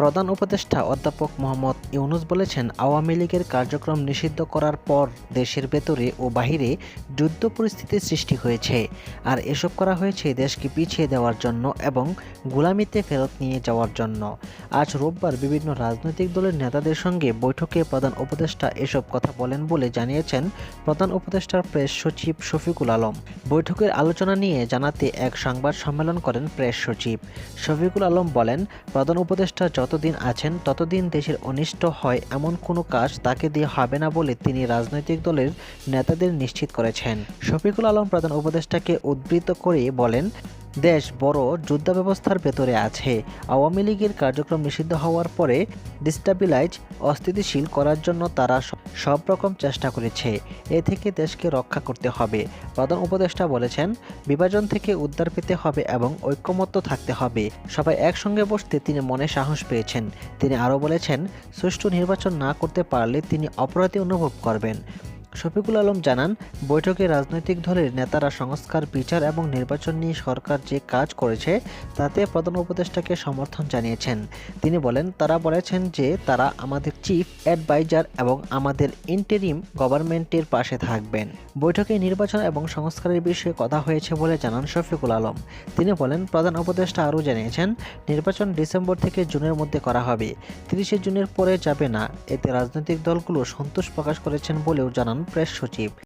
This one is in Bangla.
প্রধান উপদেষ্টা অধ্যাপক মোহাম্মদ ইউনুস বলেছেন, আওয়ামী লীগের কার্যক্রম নিষিদ্ধ করার পর দেশের ভেতরে ও বাহিরে যুদ্ধ পরিস্থিতির সৃষ্টি হয়েছে। আর এসব করা হয়েছে দেশকে পিছিয়ে দেওয়ার জন্য এবং গোলামিতে ফেরত নিয়ে যাওয়ার জন্য। আজ রোববার বিভিন্ন রাজনৈতিক দলের নেতাদের সঙ্গে বৈঠকে প্রধান উপদেষ্টা এসব কথা বলেন বলে জানিয়েছেন প্রধান উপদেষ্টার প্রেস সচিব শফিকুল আলম। বৈঠকের আলোচনা নিয়ে জানাতে এক সংবাদ সম্মেলন করেন প্রেস সচিব। শফিকুল আলম বলেন, প্রধান উপদেষ্টা যতদিন আছেন, ততদিন দেশের অনিষ্ট হয় এমন কোনো কাজ তাকে দিয়ে হবে না বলে তিনি রাজনৈতিক দলের নেতাদের নিশ্চিত করেছেন। শফিকুল আলম প্রধান উপদেষ্টাকে উদ্ধৃত করে বলেন দেশ বড় যুদ্ধাব্যবস্থার ভেতরে আছে। আওয়ামী লীগের কার্যক্রম নিষিদ্ধ হওয়ার পরে ডিস্টাবিলাইজ অস্থিতিশীল করার জন্য তারা সব রকম চেষ্টা করেছে। এ থেকে দেশকে রক্ষা করতে হবে। প্রধান উপদেষ্টা বলেছেন, বিভাজন থেকে উদ্ধার পেতে হবে এবং ঐক্যমত্য থাকতে হবে। সবাই একসঙ্গে বসতে তিনি মনে সাহস পেয়েছেন। তিনি আরও বলেছেন, সুষ্ঠু নির্বাচন না করতে পারলে তিনি অপরাধী অনুভব করবেন। শফিকুল আলম জানান, বৈঠকে রাজনৈতিক দলের নেতারা সংস্কার, বিচার এবং নির্বাচন নিয়ে সরকার যে কাজ করেছে, তাতে প্রধান উপদেষ্টাকে সমর্থন জানিয়েছেন। তিনি বলেন, তারা বলেছেন যে তারা আমাদের চিফ, অ্যাডভাইজার এবং আমাদের ইন্টেরিম গভর্নমেন্টের পাশে থাকবেন। বৈঠকে নির্বাচন এবং সংস্কারের বিষয়ে কথা হয়েছে বলে জানান শফিকুল আলম। তিনি বলেন, প্রধান উপদেষ্টা আরও জানিয়েছেন, নির্বাচন ডিসেম্বর থেকে জুনের মধ্যে করা হবে। তিরিশে জুনের পরে যাবে না। এতে রাজনৈতিক দলগুলো সন্তোষ প্রকাশ করেছেন বলেও জানান প্রেস সচিব।